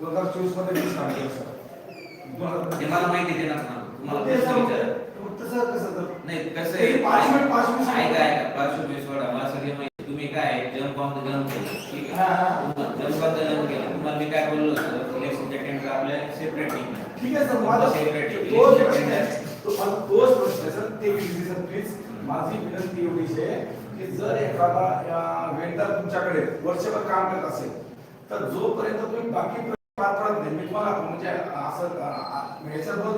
दोन हजार चोवीस. मध्ये मला माहिती आहे तुम्हाला. प्रश्न विचारा. तसं कसं तर नाही कसं आहे? पाच मिनिट पाच मिनिट ऐका ऐका. पार्श्वभूमी सोडा. मला सगळे माहिती. तुम्ही काय केलं? ठीक. आहे. केलं. तुम्हाला मी काय बोललो होतो? इलेक्शनच्या टेंडर आपल्या सेपरेट टीम ठीक आहे सर. माझा सेपरेट तोच प्रश्न आहे. तो माझा तोच प्रश्न आहे सर. ते विनंती सर प्लीज माझी विनंती एवढीच आहे की जर एखादा वेंडर तुमच्याकडे वर्षभर काम करत असेल तर जोपर्यंत तुम्ही बाकी मी तुम्हाला म्हणजे असं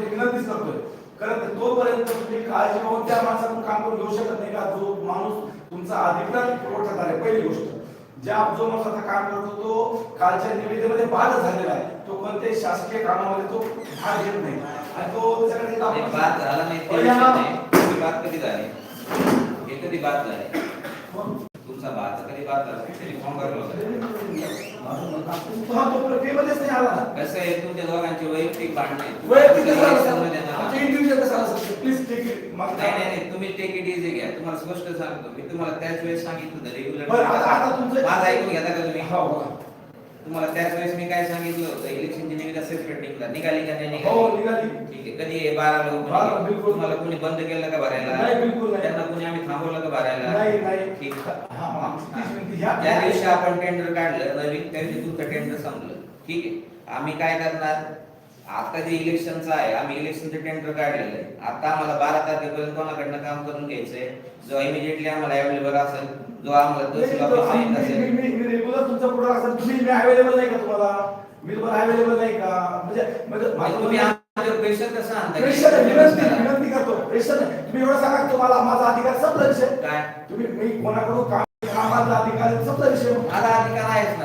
एक विनंतीच करतोय. कारण तोपर्यंत तुम्ही काळजी घेऊन त्या माणसाकडून काम करून घेऊ शकत नाही का? जो माणूस तुमचा अधिकृत पुरवठादार आहे पहिली गोष्ट. ज्या जो माणूस आता काम करतो तो कालच्या निविदेमध्ये बाद झालेला आहे. तो कोणत्याही शासकीय कामामध्ये तो भाग घेत नाही. आणि तो त्याच्याकडे बात झाला नाही हा. तुमची बात कधी झाली? हे कधी बात झाली? तुमचा बात कधी बात झाला? टेलिफोन करलो होता हा तो प्रक्रियेमध्येच नाही आला. कसं आहे तुमच्या दोघांचे वैयक्तिक भांडण आहे. वैयक्तिक तुम्ही कसं आलं कसं सर? मग नाही नाही तुम्ही टेक इट इझी घ्या तुम्हाला स्पष्ट सांगतो मी तुम्हाला त्याच वेळेस सांगितलं रेग्युलर बरं, आता- आता तुमचं- माझं ऐकून घेता का तुम्ही हो, हो. तुम्हाला त्याच वेळेस मी काय सांगितलं होतं? इलेक्शनची निविदा सेपरेट निघला निघाली का नाही हो, निघाली? निघाली. ठीक आहे. कधी बारा बारा, लोक बिलकुल. तुम्हाला कोणी बंद केलं का भरायला? नाही, बिलकुल नाही. त्यांना कोणी आम्ही थांबवलं का भरायला? नाही. ठीक. हा, हा, ज्या दिवशी आपण टेंडर काढलं नवीन त्या दिवशी तुमचं टेंडर संपलं. ठीक आहे. आम्ही काय करणार? आता जे इलेक्शनचं आहे आम्ही इलेक्शनचं टेंडर काढलेलं आहे. आता आम्हाला बारा तारखेपर्यंत कोणाकडनं काम करून घ्यायचंय? जो इमिजिएटली आम्हाला अवेलेबल असेल जो आम्हाला तहसील ऑफिस असेल. मी- मी- मी रेग्युलर तुमचा प्रोडक्ट असेल तुम्ही मी अवेलेबल नाही का तुम्हाला? मी तुम्हाला अवेलेबल नाही का? म्हणजे म्हणजे प्रेशर कसं आणता? की प्रेशर आहे, विनंती करा? विनंती करतो. प्रेशर. तुम्ही एवढं सांगा तुम्हाला माझा अधिकार संपला विषय. काय? तुम्ही मी कोणाकडून काम कामाचा अधिकार आहे, संपला विषय. माझा अधिकार आहेच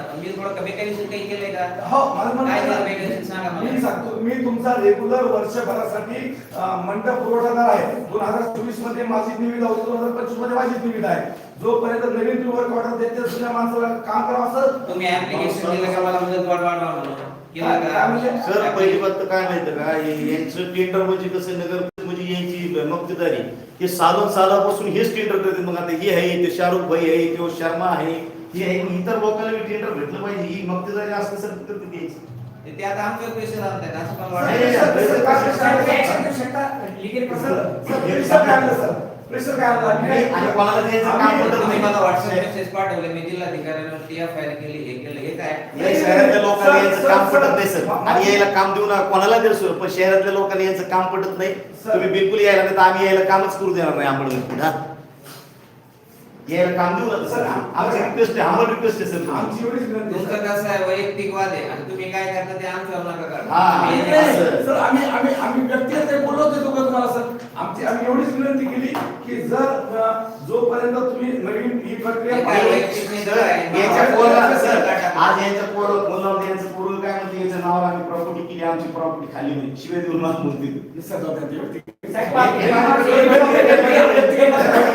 काही केलंय का? हो मला काय झालं सांगा मी मला सांगतो मी तुमचा रेग्युलर वर्षभरासाठी अं, मंडप पुरवठादार आहे. दोन हजार चोवीसमध्ये माझी निविदा होती दोन हजार पंचवीसमध्ये माझी निविदा आहे. जोपर्यंत नवीन तुम्ही वर्क ऑर्डर देते माणसाला काम करावं असं तुम्ही ऍप्लिकेशन दिलं का? मला मुदत वाढ वाढवा म्हणून. केलं काय- काय म्हणजे? का सर पहिली बात तर काय माहिती का? हे- यांचं टेंडर म्हणजे कसं नगर म्हणजे यांची मक्तेदारी. हे सालोन सालापासून हेच टेंडर करते. मग आता हे आहे ते शाहरुख भाई आहे किंवा शर्मा आहे. हे आहे मग इतर लोकांना टेंडर भेटलं पाहिजे. ही मक्तेदारी असं सर करते द्यायची ते आता आमच्यावर प्रेशर असं मला वाटतं. सर, प्रेशर काय- सर, सर, सर? आणि कोणाला द्यायचं काम पडत नाही. मला व्हॉट्सअप मेसेज पाठवले मी जिल्हाधिकाऱ्यांवरती एफ आय केली हे केलं हे काय? नाही, शहरातल्या लोकांना सर, यांचं सर, काम सर, पटत नाही सर. आणि यायला काम देऊ नका. कोणाला देऊ सर? पण शहरातल्या लोकांना यांचं काम पटत नाही. सर. तुम्ही बिलकुल यायला नाही तर आम्ही यायला कामच करू देणार नाही हा देऊ नका सर आमची रिक्वेस्ट आहे आम्हाला रिक्वेस्ट आहे सर आमची एवढीच विनंती तुमचं. कसं आहे वैयक्तिक वाद आहे आणि तुम्ही काय करता ते आमच्यावर नका करा हा. नाही, मी- नाही, सर. सर आम्ही आम्ही आम्ही व्यक्तिगत काही बोललो होतो का तुम्हाला सर आमची आम्ही एवढीच विनंती केली की जर अ, जोपर्यंत तुम्ही नवीन ही प्रक्रिया काय पाहिली- वैयक्तिक नाही सर? याच्या पोराला सर, आज यांच्या पोरं मुलावर यांचं पोरं काय म्हणते याच्या नावावर आम्ही प्रॉपर्टी केली आमची प्रॉपर्टी खाली नाही शिवाय देऊन मला म्हणते सर, जाऊ द्या, ते व्यक्तिगत- हे. हा, बोलते म्हणजे ते हो.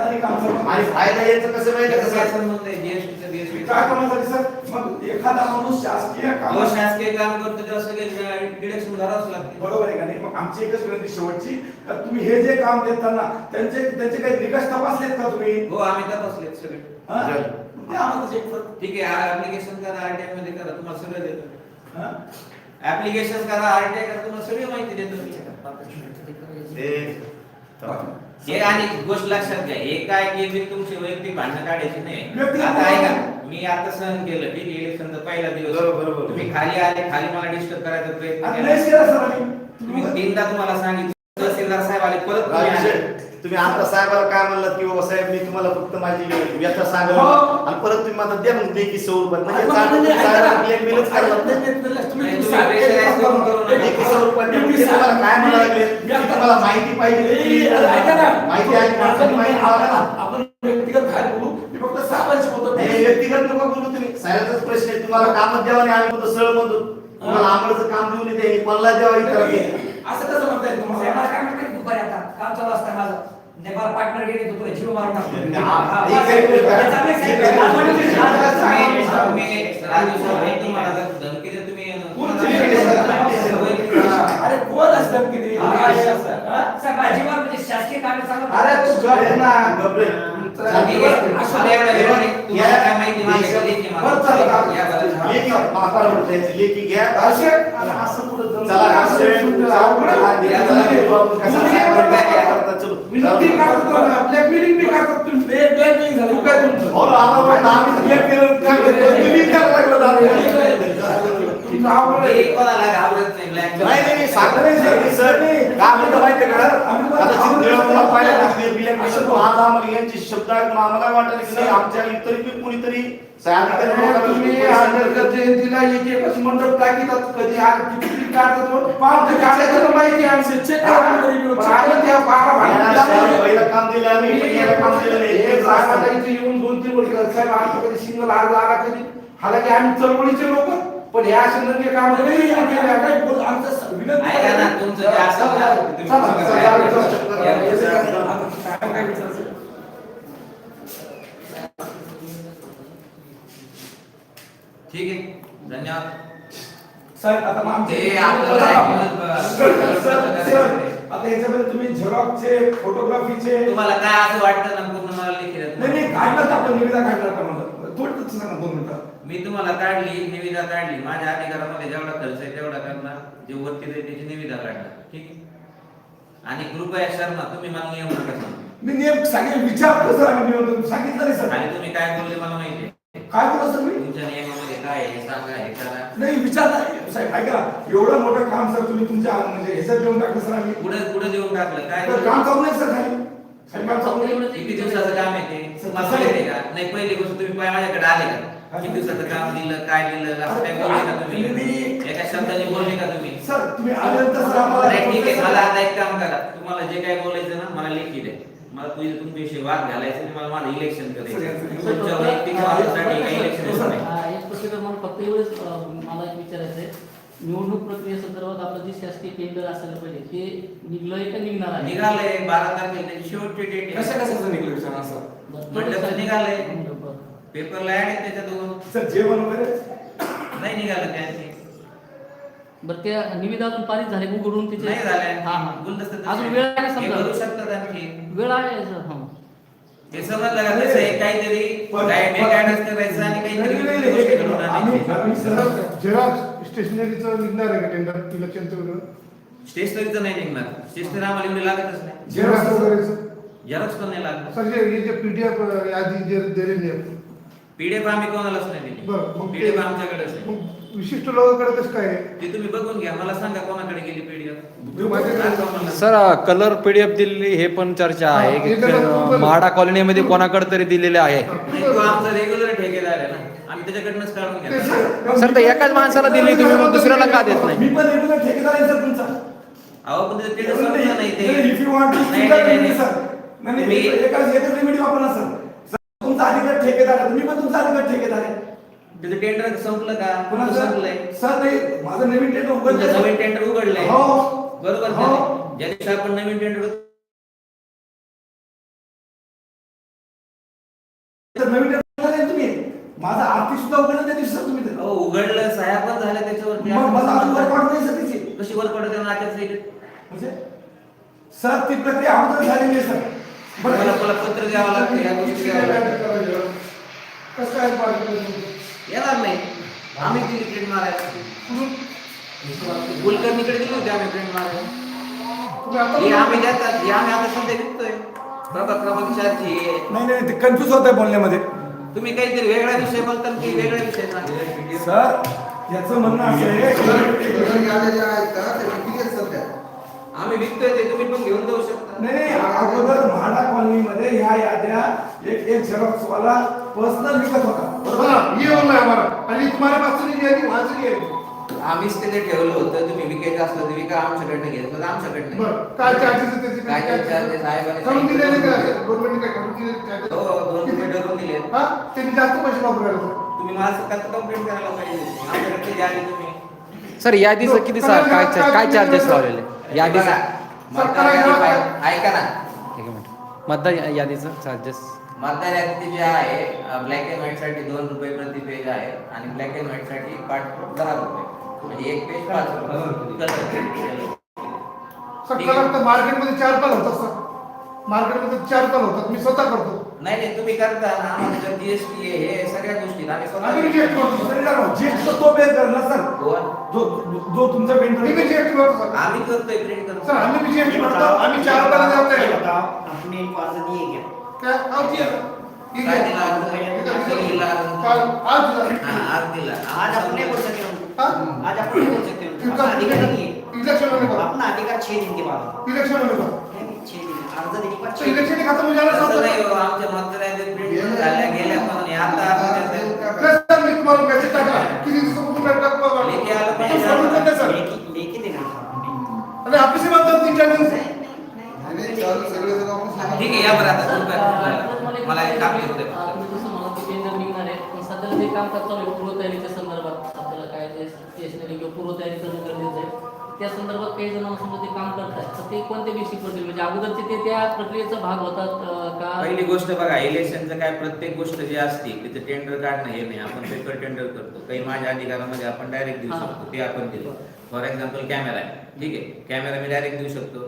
याचा काम करतो आणि फायदा यायचं कसं माहिती का काय सर? संबंध आहे करण्यासाठी सर मग एखादा माणूस शासकीय काम शासकीय काम करतो त्याला सगळे डिडक्शन भरावंच लागते बरोबर आहे का नाही मग आमची एकच विनंती शेवटची का तुम्ही हे जे काम देताना त्यांचे त्यांचे काही निकष तपासलेत का तुम्ही हो आम्ही तपासले सगळे हा? जर. ते आम्हाला check कर. ठीक आहे ऍप्लिकेशन करा आरटीआयमध्ये करा तुम्हाला सगळं देतो हा? ऍप्लिकेशन करा आरटीआय करा तुम्हाला सगळी माहिती देतो. ते- हे आणि गोष्ट लक्षात घ्या हे काय की मी तुमची वैयक्तिक भांडणं काढायची नाही. आता ऐका. मी आता सहन केलं ठीक इलेक्शनचा पहिला दिवस. बरोबर, बरोबर. तुम्ही खाली आले खाली मला डिस्टर्ब करायचा प्रयत्न केला. केलं तुम्ही तीनदा तुम्हाला सांगितलं तहसीलदार साहेब आले परत तुम्ही आता साहेबाला काय म्हणलात की बाबा साहेब मी तुम्हाला फक्त माझी व्यथा सांगेल हो. आणि परत तुम्ही मला द्या मग म्हणजे चालतं म्हणजे तुम्ही साहेबाला ना. सांगा- द्या. तुम्हाला काय सांगा- म्हणायला लागले? की आता- तुम्हाला माहिती पाहिजे. माहिती आहे आपण- माणसाची माहिती मागा ना. व्यक्तिगत बाहेर बोलू मी फक्त साहेबांशी बोलतो. नाही, व्यक्तिगत नको बोलू तुम्ही. साहेबाचाच प्रश्न आहे. तुम्हाला कामच द्यावं नाही आम्ही म्हणतो सरळ म्हणतो तुम्हाला आंबळचं काम देऊन येते. पल्ला द्यावा? इतर असं कसं म्हणताय साहेब, तुम्हाला? मला काय म्हणतात दुपारी आता काम चालू असतं माझं नेपाळ पार्टनर गेले तर तुला जीव मारून. हा, हा, म्हणजे अरे कोण किती हा, असतं, माझ्या जीवावर म्हणजे शासकीय कार्य चालू अरे तू गप ना. लेखी घ्या. असे चला. हो ना, आम्हाला हे नाही नाही सांगतो नाही सर काय म्हणतो माहिती का? आता पाहिलं ना तो आज आम्हाला यांचे शब्द ऐकून आम्हाला वाटलं की नाही आमच्या इतर बी कोणीतरी सांगितलं लोकांना तुम्ही पैसे आंबेडकर जयंतीला एक एकच मंडप टाकीतात कधी आग किती काढतात वर. पाव ते काढायचं तर माहिती आमचे. चेक त्या बारा भांडणाला काम दिलं आम्ही काम दिलं नाही हे येऊन दोन तीन वर्ष झाले. साहेब आमचं कधी सिंगल आग आला कधी? हालाकी आम्ही चळवळीचे लोक. पण ह्या असे काम नाही आमचं विनंती ऐका ना, तुमचं जे तुम्ही सांगा. या, काय- विचारायचं? ठीक आहे. धन्यवाद. साहेब आता मग आमचे ते आपल्याला ऐकलं, सर, आता याच्यामध्ये तुम्ही झेरॉक्सचे फोटोग्राफीचे तुम्हाला काय असं वाटतं ना पूर्ण मला लेखी द्या. नाही नाही काढलं आपण निविदा काढला का म्हणलं? थोडं सांगा दोन मिनिटं मी तुम्हाला काढली निविदा काढली. माझ्या अधिकारामध्ये जेवढा खर्च आहे तेवढा करणार. जे वरती आहे त्याची निविदा काढणार. ठीक आहे? आणि कृपया शर्मा तुम्ही मला नियम नका सांगू मी नियम सांगेल विचारतो सर आम्ही सांगितलं नाही सर. आणि तुम्ही काय बोलले मला माहिती आहे? काय बोला सर मी? तुमच्या नियमामध्ये काय आहे हे सांगा हे करा. नाही विचार साहेब ऐका. एवढं मोठं काम सर तुम्ही तुमच्या म्हणजे ह्याच्यात देऊन टाकलं सर आम्ही. पुढे पुढे देऊन टाकलं. काय तर काम चालू नाही सर खाली किती दिवसाचं काम आहे ते? माहिती आहे का? नाही पहिली गोष्ट तुम्ही माझ्याकडे आले का? किती दिवसाचं काम दिलं काय दिलं असं काय बोलले का तुम्ही? एका शब्दाने बोलले का तुम्ही? सर तुम्ही आल्यानंतर सर आम्हाला नाही, ठीक आहे मला आता एक काम करा. तुम्हाला जे काय बोलायचं ना मला लेखी द्या. मला तुझे तुमच्याविषयी वाद घालायचं आणि मला माझं इलेक्शन करायचं. तुमच्या वैयक्तिक वादासाठी काही इलेक्शन नाही. मला फक्त एवढंच मला एक विचारायचं आहे. निवडणूक प्रक्रियेसंदर्भात आपलं जे शासकीय टेंडर असायला पाहिजे ते निघलंय का निघणार आहे निघालंय बारा तारखेला शेवटची डेट आहे कशाचं निघलं विचार असं निघालंय. पेपरला ऍड आहे त्याच्यातून सर जेवण वगैरे नाही निघालं त्यांची बरं ते निविदा अजून पारित झाले उघडून तिचे नाही झालंय हा हा गुलदस्त्यात अजून वेळ आहे हे करू समजा शकतात आणखी वेळ आहे सर हा हे समजलं का काहीतरी काय करायचं आणि काहीतरी आम्ही आणायची. आम्ही सर झेरॉक्स स्टेशनरीचं निघणार आहे का टेंडर इलेक्शनचं वगैरे स्टेशनरीचं नाही निघणार. स्टेशनरी आम्हाला एवढी लागतच नाही. झेरॉक्स वगैरेचं झेरॉक्स पण नाही लागणार. सर जे हे जे पीडीएफ यादी जे दिलेली आहे. पीडीएफ आम्ही कोणालाच नाही दिली. बरं मग पीडीएफ आमच्याकडेच आहे. मग विशिष्ट लोकांकडे कसं काय आहे? ते तुम्ही बघून घ्या. मला सांगा कोणाकडे गेली पीडीएफ माझ्याकडे- सर कलर पीडीएफ दिलेली हे पण चर्चा आहे. की हा, म्हाडा कॉलनीमध्ये कोणाकडे तरी दिलेले आहे. नाही, तो आमचा रेग्युलर ठेकेदार आहे ना. आम्ही त्याच्याकडनंच काढून सर- सर ते एकाच माणसाला दिली तुम्ही मग दुसऱ्याला का देत नाही? मी पण रेग्युलर ठेकेदार आहे सर तुमचा. अहो पण ते टेलर समजलं नाही ते. इफ यू वांट टू नाही, नाही, नाही, सर. नाही. नाही नाही तुम्ही- एकाच एकच रेमेडी वापरा सर. सर, तुमचा अधिकार ठेकेदार आहे. तुम्ही पण तुमचा अधिकार ठेकेदार आहे. त्याचं टेंडर संपलं का? पुन्हा संपलंय सर सर नाही माझं नवीन टेंडर तुमचं उघडलं नवीन टेंडर उघडलंय. हो. बरोबर हो. ज्या दिवशी आपण नवीन टेंडर तर नवीन टेंडर उघडलं नाही तुम्ही माझा आर्थिक सुद्धा उघडलं त्या दिवशी सर तुम्ही ते. अहो, उघडलं सह्या पण झाल्या त्याच्यावरती मग मला अजून वर पाडू नाही सर तिची कशी वर पडते म्हणजे? सर ती प्रक्रिया अगोदर झालेली आहे सर. मला मला पत्र द्यावं लागतं या गोष्टी द्यावं लागतं. कसं काय? येणार नाही. आम्ही दिली प्रिंट मारायला. कुलकर्णीकडे दिली होती आम्ही प्रिंट मारायला. हे आम्ही देतात हे आम्ही आता सध्या विकतोय. प्रभाग क्रमांक चारची. नाही नाही ते कन्फ्युज होत आहे बोलण्यामध्ये. तुम्ही काहीतरी वेगळा विषय बोलता की वेगळा विषय सर याचं म्हणणं असं आहे आम्ही विकतोय ते तुम्ही पण घेऊन जाऊ शकता. नाही नाही अगोदर म्हाडा कॉलनीमध्ये ह्या याद्या एक एक झेरॉक्स वाला पर्सनल विकत होता. बरोबर? ये बोलला आहे आणि तुम्हाला पासून ये आणि वहां से ये आम्हीच ते ठेवलं होतं तुम्ही विकायचं असलं तर विका आमच्याकडनं तर आमच्याकडनं काय चार्जेस आहे त्याचे? काय काय charges साहेबांनी करून दिलेले का? सांगितलं. गव्हर्नमेंटने काय करून दिलेले हो charges? दोन रुपये ठरवून दिले हा त्यांनी जास्त पैसे वापरायला तुम्ही मला स्वतः कंप्लेंट करायला पाहिजे. आमच्याकडे तुम्ही सर यादीचं किती सा- काय काय चार्जेस लावलेले? यादीचं मतदार यादी पाहिजे. ऐका ना. एक मिनिट. मतदार यादीचं चार्जेस मतदार यादी जे आहे ब्लॅक अँड व्हाईटसाठी दोन रुपये प्रति पेज आहे आणि ब्लॅक अँड व्हाईटसाठी पाच दहा रुपये. म्हणजे एक पेज पाच रुपये? सर. कलर. तर मार्केटमध्ये चार ताल होतात सर. मार्केटमध्ये चार ताल होतात. मी स्वतः करतो. नाही नाही तुम्ही करता ना आमचं जीएसटी हे सगळ्या गोष्टी आम्ही आम्ही स्वतः reject करतो सर काय करतो? GST तर तो बेस करणार सर कोण? जो जो तुमचा मी बी पेंटर जीएसटी करतो सर आम्ही करतोय प्रिंट सर करतो आम्ही करतो आम्ही चार अपने पास दिए काय. ठीक काय. दिला आज? दिला आज? काल आज दिला. हा, आज दिला आज अपने बोल सकते हो हाँ? आज अपने बोल सकते हो इनका अपना अधिकार नहीं है इलेक्शन होने का अपना अधिकार छह दिन के बाद इलेक्शन होने का है नहीं? छह दिन अर्ज इलेक्शन खत्म हो जाना तसं नाही आमच्या प्रिंट झाल्या गेल्या पण. आता आमच्या सर मी तुम्हाला मेसेज टाकला किती टाकला तुम्हाला? लेखी आलं सर? तीन चार ठीक आहे या बरं आता मला एक काम येऊ दे आ, तुम्ही जसं मला ते टेंडर निघणार आहे. पण सध्याला जे काम करतो पूर्वतयारीच्या संदर्भात आपल्याला काय ते स्टेशनरी किंवा पूर्वतयारी करणं गरजेचं आहे त्या संदर्भात काही जण समजा ते काम करतात तर ते कोणत्या बेसिक प्रक्रिये म्हणजे अगोदरचे ते त्या प्रक्रियेचा भाग होतात अ, का? पहिली गोष्ट बघा इलेक्शनचं काय प्रत्येक गोष्ट जी असते तिथे टेंडर काढणं हे नाही. आपण पेपर टेंडर करतो. काही माझ्या अधिकारामध्ये आपण डायरेक्ट देऊ हा. शकतो ते आपण दिलं. फॉर एक्झाम्पल कॅमेरा आहे ठीक आहे. कॅमेरा मी डायरेक्ट देऊ शकतो.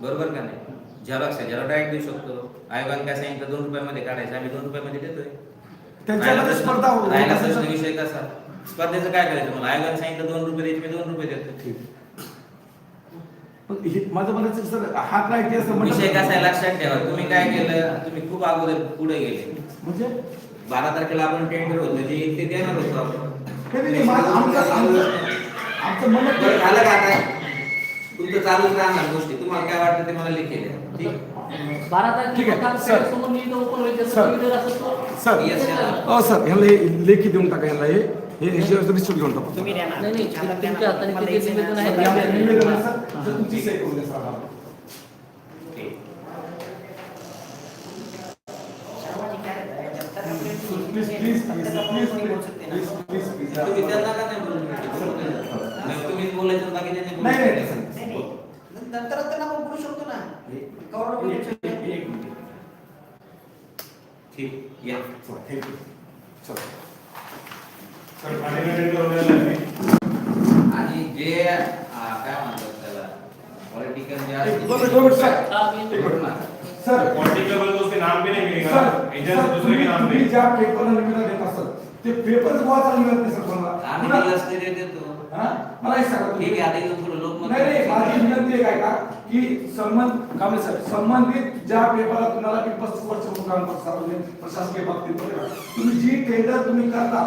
बरोबर का नाही? झेरॉक्स आहे. झेरॉक्स डायरेक्ट देऊ शकतो. आयोगाने काय सांगितलं? दोन रुपयामध्ये काढायचं. आम्ही दोन रुपयामध्ये देतोय. त्यांच्यामध्ये स्पर्धा प्रश्न विषय कसा? स्पर्धेचं काय करायचं? मला आयोगाने सांगितलं दोन रुपये द्यायचे मी दोन रुपये देतो. पण हे- माझं म्हणायचं सर हा क्रायटेरिया विषय कसा आहे लक्षात ठेवा. तुम्ही काय केलं? तुम्ही खूप अगोदर पुढे गेले. म्हणजे? बारा तारखेला आपण टेंडर होतं जे येईल ते देणार होतो आपण. नाही, माझं- आमचं आमचं आमचं म्हणणं बरं, झालं का आता? तुमचं चालूच राहणार गोष्टी. तुम्हाला काय वाटतं ते मला लिखे द्या ठीक बारा ठीक आहे, तारखेला सर. समोर होईल त्याचं सर. निविदा असं तो- सर. Yes, sir. हो सर ह्याला हे लेखी देऊन टाका ह्याला हे. हे रिसिप्ट घेऊन टाका तुम्ही देणार नाही नाही छानदार तुमच्या देणार. हाताने तुम्हाला ते द्यायचं निवेदन ना. आहे सर, आमचं निवेदन आहे, सर. तर तुमची सही करून द्या आम्हाला. प्लीज प्लीज प्लीज प्लीज नहीं बोल सकते ना प्लीज प्लीज प्लीज तुम्ही त्यांना का नाही बोलू नाही, तुम्हीच बोलायचं बाकी त्यांनी नाही नाही बोलायचं. सर नाही नाही नंतर त्यांना आपण बोलू शकतो ना गौरव बोलू शकतो. ठीक या चला, थँक्यू चला आणि जे आ, काय म्हणतात त्याला? पॉलिटिकल जे सर. सर. पॉलिटिकल वाले तो उसके नाम भी नहीं मिलेगा सर एजेंट सर, से दूसरे के नाम पे देत असाल ते पेपर मिळत नाही सर कोणाला आम्ही पुन्हा- दिलास तरी देतो. हा? मला एक सांगा तुम्ही. ठीक आहे आता इथून पुढे लोकमत नाही नाही माझी विनंती आहे काय का की संबंध कांबळे साहेब संबंधित ज्या पेपरला तुम्हाला वर्ष काम करता प्रशासकीय बाबतीत? तुम्ही जी टेंडर तुम्ही करता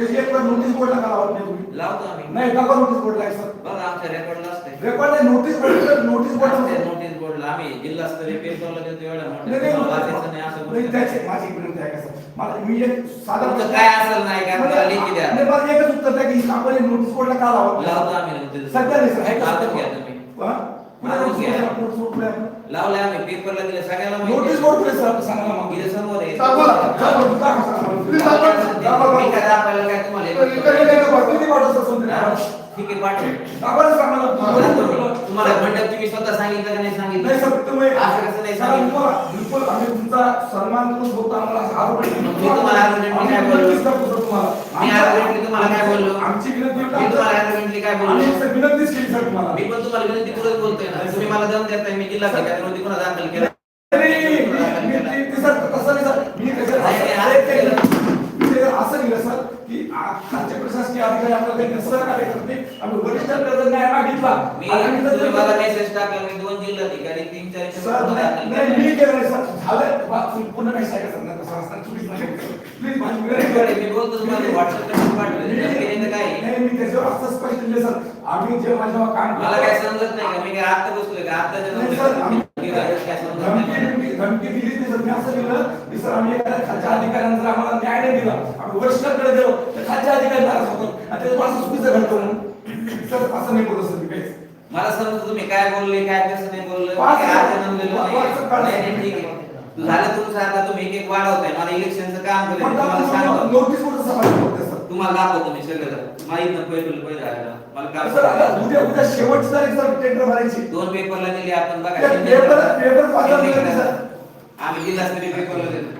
त्याची एक वेळ नोटीस बोर्डला का लावत नाही तुम्ही। लावतो आम्ही। नाही नका नोटीस बोर्डला आहे सर बघा आमच्या रेकॉर्डला असते रेकॉर्ड नाही notice board notice board notice बोर्डला आम्ही जिल्हास्तरीय पेपरला देतो नाही, वाचायचं नाही असं नाही, त्याची माझी विनंती आहे का सर? मला मी एक साधा काय असेल नाही काय मला लेखी द्या. नाही, मला एकच उत्तर द्या की आपण हे नोटीस बोर्डला का लावत? लावतो आम्ही सध्या नाही सर. आहे का लावतो सर? घ्या तुम्ही हा? लावून नोटीस घ्या. लावले आम्ही पेपरला दिले सगळ्याला नोटीस. बोर्ड सर सांगा मग इथे समोर आहे दाखवा, दाखवा, दाखवा, दाखवा. Please दाखवा, दाखवा, मी काय दाखवा. दाखवायला काय तुम्हाला इकडे-? इकडे- इकडे दाखवा. किती हा? घ्या. ठीक आहे पाठव दाखवा ना सांगा ना. तुम्हाला मंडप तुम्ही स्वतः सांगितलं का नाही सांगितलं नाही सर तुम्ही असं कसं नाही सर, सांगितलं तुम्हाला बिलकुल आम्ही तुमचा सन्मान करून बोलतो आम्हाला असं आरोप नाही. मी तुम्हाला काय बोललो? करतो सर तुम्हाला. काय बोललो? आमची विनंती मी तुम्हाला argumently काय बोललो? आम्ही सर विनंतीच केली सर तुम्हाला. मी पण तुम्हाला विनंती करून बोलतोय ना. तुम्ही मला दम देताय मी गुन्हा दाखल केला? नाही, असं- केलं? सर की खालचे प्रशासकीय अधिकारी आपल्याला काही सहकार्य करते आम्ही वरिष्ठांकडे जर न्याय मागितला. मी आणि आम्ही जर- तुम्ही मला मेसेज टाकला. मी दोन जिल्हाधिकारी तीन चार सर नाही नाही, मी केलं नाही सर. झालं. पुन्हा काही नाही तसं चुकीच नाही प्लीज माझी नाही मी त्याच्यावर असं स्पष्ट सर. आम्ही जेव्हा काम मला काय समजत नाही का? मी काय आता बसलोय का? आता नाही सर आम्ही काय समजत धमकी नाही धमकी- धमकी दिलीच नाही सर. मी असं दिलं की सर आम्ही एखाद्या खालच्या आम्हाला न्याय नाही दिला आम्ही वरिष्ठांकडे गेलो तर खालच्या अधिकारी नाराज होतात आणि त्याचं असं चुकीचं घडतं म्हणून. सर असं नाही बोलत सर मी काहीच. मला समजतं तुम्ही काय बोलले काय कसं नाही बोललं. मी पाच- काय आता नमलेलं नाही पाच- पाच- नाही, नाही, ठीक आहे. झालं तुमचं आता तुम्ही एक एक वाढवताय. मला इलेक्शनचं काम करायचं तुम्हाला सांगतो. Notice sir. तुम्हाला दाखवतो मी सगळं मला इथं पहिले पहिले आलं मला काम. उद्या उद्या शेवटची तारीख सर टेंडर भरायची. दोन पेपरला दिली आपण बघा पेपर-. पेपर. आम्ही जिल्हास्तरीय पेपरला देतो?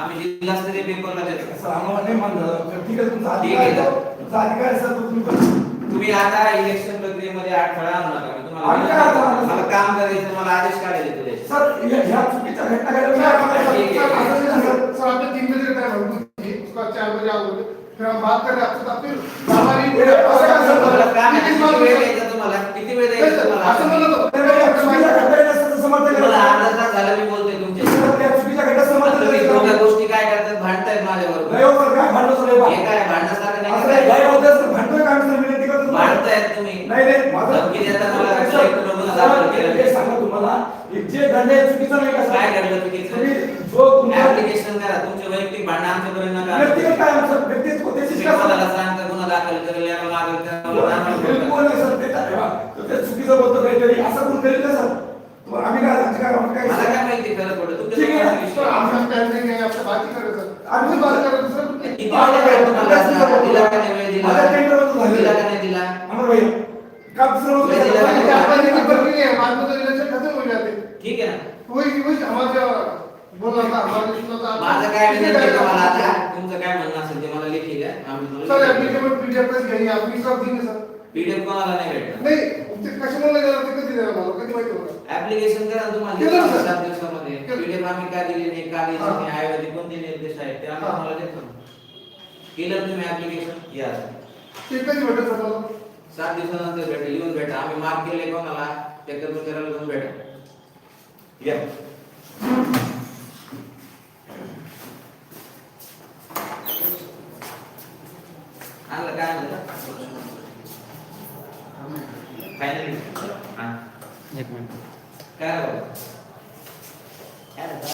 आम्ही जिल्हास्तरीय पेपरला देतो. सर आम्हाला नाही म्हणलं. ठीक आहे तुमचा अधिकार सर. तुम्ही आता इलेक्शन प्रक्रियेमध्ये अडथळा आणू नका. आम्ही काय अडथळा आणू? तुम्हाला मला काम करायचं मला आदेश काढायचे तुझे सर या- ह्या चुकीच्या घटना घडल्या. सर, नाही, सर, आम्हाला- ठीक आहे. सर, सर, सर, सर, आपने तीन बजे का टाइम कुछ उसका चार बजे आओगे फिर हम बात कर रहे आपसे तो फिर हमारी ये असं काय सर, तुम्हाला काम आहे, किती किती वेळ द्यायचा तुम्हाला? किती वेळ द्यायचा असं म्हणलं काहीतरी असं कोण करेल का सर तुम्हाला आम्ही काय आमची काय आम्हाला काय मला काय माहिती खरं खोटं तुमच्या ठीक आहे. दोघांचा सर विषय. आपका टाइम नहीं है आपसे बात ही कर रहे सर आपसे बात कर रहे सर किती वेळ द्यायचा तुम्हाला आता? दिला का नाही वेळ दिला? माझ्या टेंडरमधून झालेलं दिला आहे. का नाही दिला? अमर भाई का दुसरं होतं? वेळ दिला का नाही? चार बजे की बदली है बाद में तो इलेक्शन खत्म हो जाते ठीक आहे ना वही वही हमारे बोल रहा था हमारे सुना था माझं काय विनंती आहे तुम्हाला आता तुमचं काय म्हणणं असेल ते मला लेखी द्या आम्ही सर तुम्हाला एप्लीकेशन पीडीएफ पेज घेईन आपली सब देंगे सर पीडीएफ कोणाला नाही भेटणार? नाही ते कशामुळे गेलं ते कधी मला? कधी माहिती होणार? ऍप्लिकेशन करा तुम्हाला. केलं ना, सर. सात दिवसामध्ये. केलं. पीडीएफ आम्ही का दिली नाही का दिली. नाही आयुर्वेदिक कोणते निर्देश आहेत ते आम्ही हा. तुम्हाला देतो केलं तुम्ही ऍप्लिकेशन या. ते कधी सर मला? सात दिवसानंतर भेटेल. येऊन भेटा. आम्ही मार्क केले कोणाला ते करून करायला जाऊन भेटा. या. आणलं काय म्हणलं ફાઇનલી એક મિનિટ